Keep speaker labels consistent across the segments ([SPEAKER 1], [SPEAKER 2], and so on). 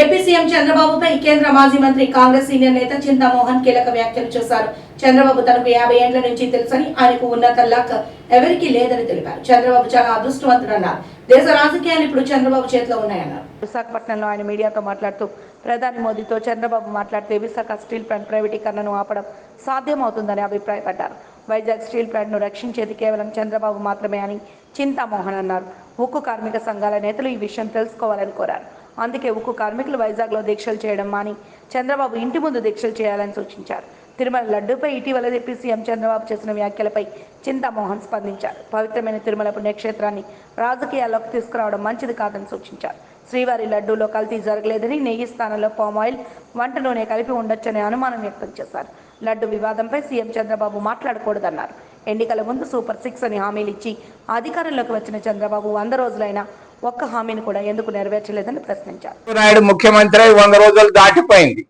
[SPEAKER 1] AP CM చంద్రబాబుపై కేంద్ర మాజీ మంత్రి కాంగ్రెస్ సీనియర్ నేత చింతామోహన్ కీలక వ్యాఖ్యలు చేశారు. చంద్రబాబు తనకు యాభై ఏండ్ల నుంచి తెలుసని ఆయనకు ఉన్నత లక్ ఎవరికీ లేదని తెలిపారు. చంద్రబాబు చాలా అదృష్టవంతుడన్నారు దేశ రాజకీయాలు ఇప్పుడు చంద్రబాబు చేతిలో ఉన్నాయన్నారు.
[SPEAKER 2] విశాఖపట్నంలో ఆయన మీడియాతో మాట్లాడుతూ ప్రధాని మోదీతో చంద్రబాబు మాట్లాడితే విశాఖ స్టీల్ ప్లాంట్ ప్రైవేటీకరణను ఆపడం సాధ్యమవుతుందని అభిప్రాయపడ్డారు. వైజాగ్ స్టీల్ ప్లాంట్ను రక్షించేది కేవలం చంద్రబాబు మాత్రమే అని చింతామోహన్ అన్నారు. ఉక్కు కార్మిక సంఘాల నేతలు ఈ విషయం తెలుసుకోవాలని కోరారు. అందుకే ఉక్కు కార్మికులు వైజాగ్లో దీక్షలు చేయడం మాని చంద్రబాబు ఇంటి ముందు దీక్షలు చేయాలని సూచించారు. తిరుమల లడ్డూపై ఇటీవల చెప్పి సీఎం చంద్రబాబు చేసిన వ్యాఖ్యలపై చింతామోహన్ స్పందించారు. పవిత్రమైన తిరుమల పుణ్యక్షేత్రాన్ని రాజకీయాల్లోకి తీసుకురావడం మంచిది కాదని సూచించారు. శ్రీవారి లడ్డూలో కల్తీ జరగలేదని నెయ్యి స్థానంలో పామాయిల్ వంట నూనె కలిపి ఉండొచ్చనే అనుమానం వ్యక్తం చేశారు. లడ్డు వివాదంపై సీఎం చంద్రబాబు మాట్లాడకూడదన్నారు. ఎన్నికల ముందు సూపర్ సిక్స్ అని హామీలిచ్చి అధికారంలోకి వచ్చిన చంద్రబాబు వంద రోజులైనా ఒక్క హామీని కూడా ఎందుకు నెరవేర్చలేదని ప్రశ్నించారు.
[SPEAKER 3] నాయుడు ముఖ్యమంత్రి అయి వంద రోజులు దాటిపోయింది.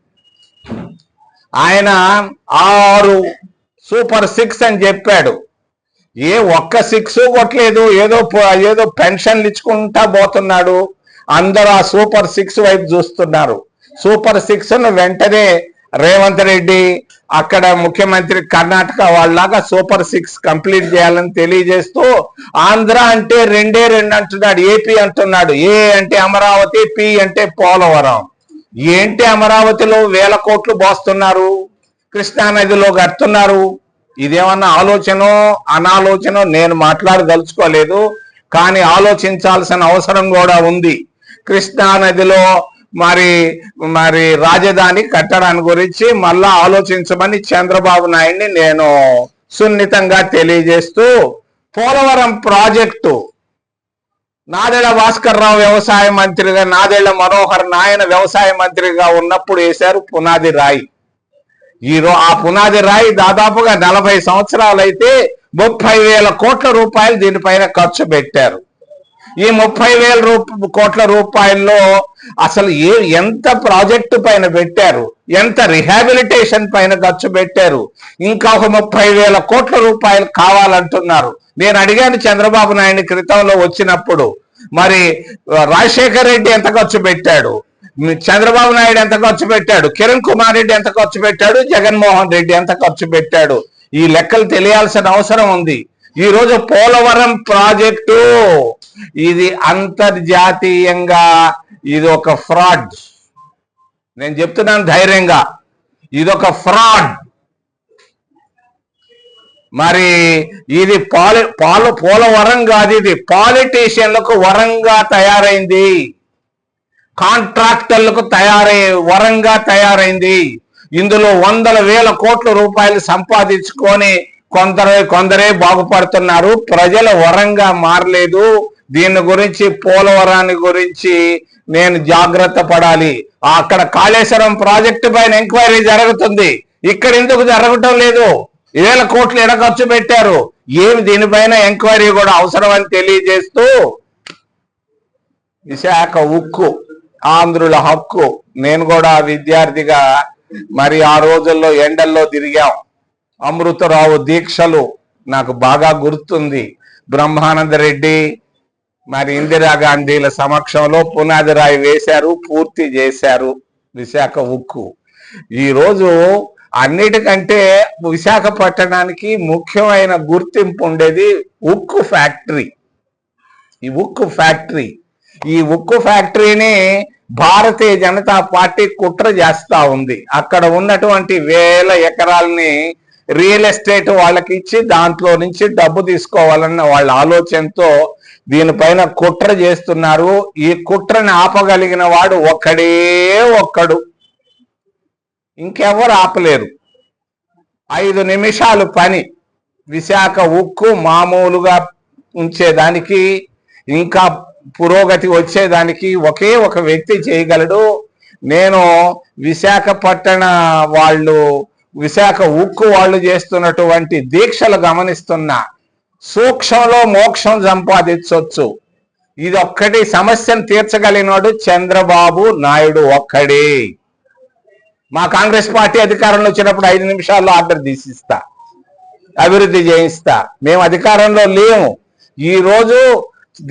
[SPEAKER 3] ఆయన ఆరు సూపర్ సిక్స్ అని చెప్పాడు. ఏ ఒక్క సిక్స్ కొట్టలేదు ఏదో ఏదో పెన్షన్లు ఇచ్చుకుంటా పోతున్నాడు. అందరూ ఆ సూపర్ సిక్స్ వైపు చూస్తున్నారు. సూపర్ సిక్స్ను వెంటనే రేవంత్ రెడ్డి అక్కడ ముఖ్యమంత్రి కర్ణాటక వాళ్ళలాగా సూపర్ సిక్స్ కంప్లీట్ చేయాలని తెలియజేస్తూ ఆంధ్ర అంటే రెండే రెండు అంటున్నాడు ఏపీ అంటున్నాడు ఏ అంటే అమరావతి పి అంటే పోలవరం. ఏంటి అమరావతిలో వేల కోట్లు బోస్తున్నారు కృష్ణానదిలో కడుతున్నారు? ఇదేమన్నా ఆలోచన అనాలోచన? నేను మాట్లాడదలుచుకోలేదు కానీ ఆలోచించాల్సిన అవసరం కూడా ఉంది. కృష్ణానదిలో మరి మరి రాజధాని కట్టడాన్ని గురించి మళ్ళా ఆలోచించమని చంద్రబాబు నాయుడిని నేను సున్నితంగా తెలియజేస్తూ పోలవరం ప్రాజెక్టు నాదెళ్ళ భాస్కర్రావు వ్యవసాయ మంత్రిగా నాదెళ్ళ మనోహర్ నాయన వ్యవసాయ మంత్రిగా ఉన్నప్పుడు వేశారు పునాది రాయి. ఈ ఆ పునాది రాయి దాదాపుగా నలభై సంవత్సరాలైతే ముప్పై వేల కోట్ల రూపాయలు దీనిపైన ఖర్చు పెట్టారు. ఈ ముప్పై వేల రూప కోట్ల రూపాయల్లో అసలు ఏ ఎంత ప్రాజెక్టు పైన పెట్టారు? ఎంత రిహాబిలిటేషన్ పైన ఖర్చు పెట్టారు? ఇంకా ఒక ముప్పై వేల కోట్ల రూపాయలు కావాలంటున్నారు. నేను అడిగాను చంద్రబాబు నాయుడు క్రితంలో వచ్చినప్పుడు మరి రాజశేఖర్ రెడ్డి ఎంత ఖర్చు పెట్టాడు? చంద్రబాబు నాయుడు ఎంత ఖర్చు పెట్టాడు? కిరణ్ కుమార్ రెడ్డి ఎంత ఖర్చు పెట్టాడు? జగన్మోహన్ రెడ్డి ఎంత ఖర్చు పెట్టాడు? ఈ లెక్కలు తెలియాల్సిన అవసరం ఉంది. ఈ రోజు పోలవరం ప్రాజెక్టు ఇది అంతర్జాతీయంగా ఇది ఒక ఫ్రాడ్. నేను చెప్తున్నాను ధైర్యంగా. ఇది ఒక ఫ్రాడ్. మరి ఇది పాలి పాలు పోలవరం కాదు ఇది. పాలిటీషియన్లకు వరంగా తయారైంది. కాంట్రాక్టర్లకు తయారై వరంగా తయారైంది. ఇందులో వందల వేల కోట్ల రూపాయలు సంపాదించుకొని కొందరే కొందరే బాగుపడుతున్నారు. ప్రజల వరంగా మారలేదు. దీని గురించి పోలవరాన్ని గురించి నేను జాగ్రత్త పడాలి. అక్కడ కాళేశ్వరం ప్రాజెక్టు పైన ఎంక్వైరీ జరుగుతుంది. ఇక్కడ ఎందుకు జరగటం లేదు? వేల కోట్లు ఎడ ఖర్చు పెట్టారు? ఏమి దీనిపైన ఎంక్వైరీ కూడా అవసరం అని తెలియజేస్తూ విశాఖ ఉక్కు ఆంధ్రుల హక్కు. నేను కూడా విద్యార్థిగా మరి ఆ రోజుల్లో ఎండల్లో తిరిగాం. అమృతరావు దీక్షలు నాకు బాగా గుర్తుంది. బ్రహ్మానంద రెడ్డి మరి ఇందిరాగాంధీల సమక్షంలో పునాది రాయి వేశారు పూర్తి చేశారు విశాఖ ఉక్కు. ఈరోజు అన్నిటికంటే విశాఖపట్టణానికి ముఖ్యమైన గుర్తింపు ఉండేది ఉక్కు ఫ్యాక్టరీ. ఈ ఉక్కు ఫ్యాక్టరీ. ఈ ఉక్కు ఫ్యాక్టరీని భారతీయ జనతా పార్టీ కుట్ర చేస్తా ఉంది. అక్కడ ఉన్నటువంటి వేల ఎకరాలని రియల్ ఎస్టేట్ వాళ్ళకి ఇచ్చి దాంట్లో నుంచి డబ్బు తీసుకోవాలన్న వాళ్ళ ఆలోచనతో దీనిపైన కుట్ర చేస్తున్నారు. ఈ కుట్రని ఆపగలిగిన వాడు ఒక్కడే ఒక్కడు. ఇంకెవరు ఆపలేరు. ఐదు నిమిషాలు పని. విశాఖ ఉక్కు మామూలుగా ఉంచేదానికి ఇంకా పురోగతి వచ్చేదానికి ఒకే ఒక వ్యక్తి చేయగలడు. నేను విశాఖపట్టణ వాళ్ళు విశాఖ ఉక్కు వాళ్ళు చేస్తున్నటువంటి దీక్షలు గమనిస్తున్నా. సూక్ష్మంలో మోక్షం సంపాదించవచ్చు ఇది ఒక్కటి సమస్యను తీర్చగలిగినాడు చంద్రబాబు నాయుడు ఒక్కడే. మా కాంగ్రెస్ పార్టీ అధికారంలో వచ్చినప్పుడు ఐదు నిమిషాల్లో ఆర్డర్ తీసిస్తా. అభివృద్ధి చేయిస్తా. మేము అధికారంలో లేము. ఈ రోజు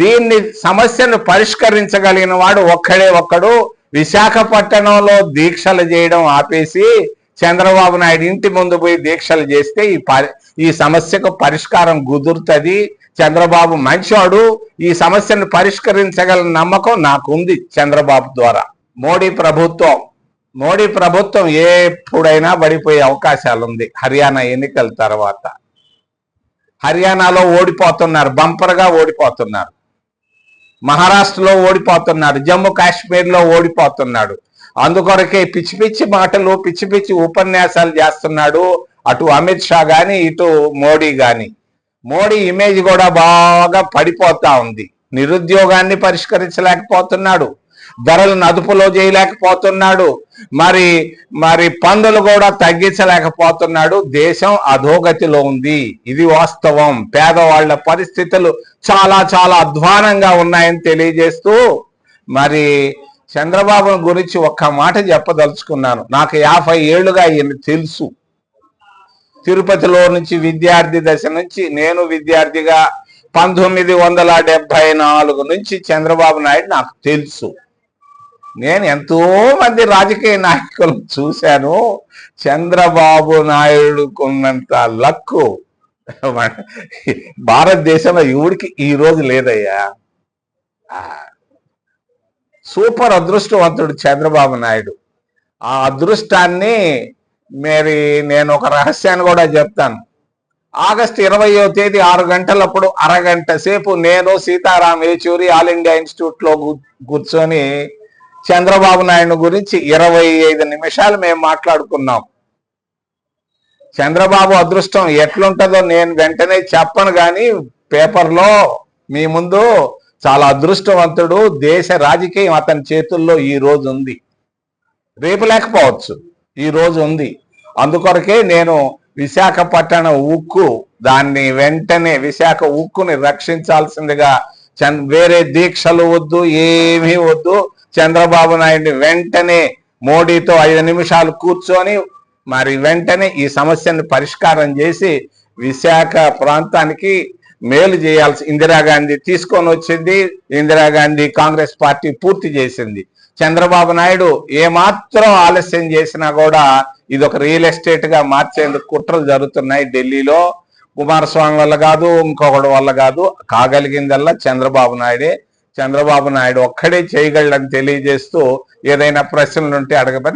[SPEAKER 3] దీన్ని సమస్యను పరిష్కరించగలిగిన వాడు ఒక్కడే ఒక్కడు. విశాఖపట్నంలో దీక్షలు చేయడం ఆపేసి చంద్రబాబు నాయుడు ఇంటి ముందు పోయి దీక్షలు చేస్తే ఈ ఈ సమస్యకు పరిష్కారం కుదురుతుంది. చంద్రబాబు మంచివాడు ఈ సమస్యను పరిష్కరించగల నమ్మకం నాకుంది చంద్రబాబు ద్వారా. మోడీ ప్రభుత్వం మోడీ ప్రభుత్వం ఎప్పుడైనా పడిపోయే అవకాశాలు ఉంది హర్యానా ఎన్నికల తర్వాత. హర్యానాలో ఓడిపోతున్నారు బంపర్గా ఓడిపోతున్నారు. మహారాష్ట్రలో ఓడిపోతున్నారు జమ్మూ కాశ్మీర్లో ఓడిపోతున్నాడు. అందుకొరకే పిచ్చి పిచ్చి మాటలు పిచ్చి పిచ్చి ఉపన్యాసాలు చేస్తున్నాడు అటు అమిత్ షా గాని ఇటు మోడీ గాని. మోడీ ఇమేజ్ కూడా బాగా పడిపోతా ఉంది. నిరుద్యోగాన్ని పరిష్కరించలేకపోతున్నాడు. ధరలను అదుపులో చేయలేకపోతున్నాడు. మరి మరి పనులు కూడా తగ్గించలేకపోతున్నాడు. దేశం అధోగతిలో ఉంది. ఇది వాస్తవం. పేదవాళ్ళ పరిస్థితులు చాలా చాలా అధ్వానంగా ఉన్నాయని తెలియజేస్తూ మరి చంద్రబాబు గురించి ఒక్క మాట చెప్పదలుచుకున్నాను. నాకు యాభై ఏళ్ళుగా ఈయన తెలుసు. తిరుపతిలో నుంచి విద్యార్థి దశ నుంచి నేను విద్యార్థిగా పంతొమ్మిది వందల డెబ్బై నాలుగు నుంచి చంద్రబాబు నాయుడు నాకు తెలుసు. నేను ఎంతో మంది రాజకీయ నాయకులు చూశాను. చంద్రబాబు నాయుడుకున్నంత లక్కు భారతదేశంలో ఎవడికి ఈ రోజు లేదయ్యా. సూపర్ అదృష్టవంతుడు చంద్రబాబు నాయుడు. ఆ అదృష్టాన్ని మరి నేను ఒక రహస్యాన్ని కూడా చెప్తాను. ఆగస్టు ఇరవయో తేదీ ఆరు గంటలప్పుడు అరగంట సేపు నేను సీతారాం ఏచూరి ఆల్ ఇండియా ఇన్స్టిట్యూట్లో కూర్చొని చంద్రబాబు నాయుడు గురించి ఇరవై ఐదు నిమిషాలు మేము మాట్లాడుకున్నాం. చంద్రబాబు అదృష్టం ఎట్లుంటుందో నేను వెంటనే చెప్పను కానీ పేపర్లో మీ ముందు చాలా అదృష్టవంతుడు దేశ రాజకీయం అతని చేతుల్లో ఈ రోజు ఉంది. రేపు లేకపోవచ్చు. ఈ రోజు ఉంది. అందుకొరకే నేను విశాఖపట్టణ ఉక్కు దాన్ని వెంటనే విశాఖ ఉక్కుని రక్షించాల్సిందిగా చంద్ వేరే దీక్షలు వద్దు ఏమీ వద్దు. చంద్రబాబు నాయుడిని వెంటనే మోడీతో ఐదు నిమిషాలు కూర్చొని మరి వెంటనే ఈ సమస్యను పరిష్కారం చేసి విశాఖ ప్రాంతానికి మేలు చేయాల్సి ఇందిరాగాంధీ తీసుకొని వచ్చింది ఇందిరాగాంధీ కాంగ్రెస్ పార్టీ పూర్తి చేసింది. చంద్రబాబు నాయుడు ఏమాత్రం ఆలస్యం చేసినా కూడా ఇది ఒక రియల్ ఎస్టేట్గా మార్చేందుకు కుట్రలు జరుగుతున్నాయి ఢిల్లీలో. కుమారస్వామి వల్ల కాదు ఇంకొకటి వల్ల కాదు కాగలిగిందల్లా చంద్రబాబు నాయుడే. చంద్రబాబు నాయుడు ఒక్కడే చేయగలడని తెలియజేస్తూ ఏదైనా ప్రశ్నలు ఉంటే అడగబడి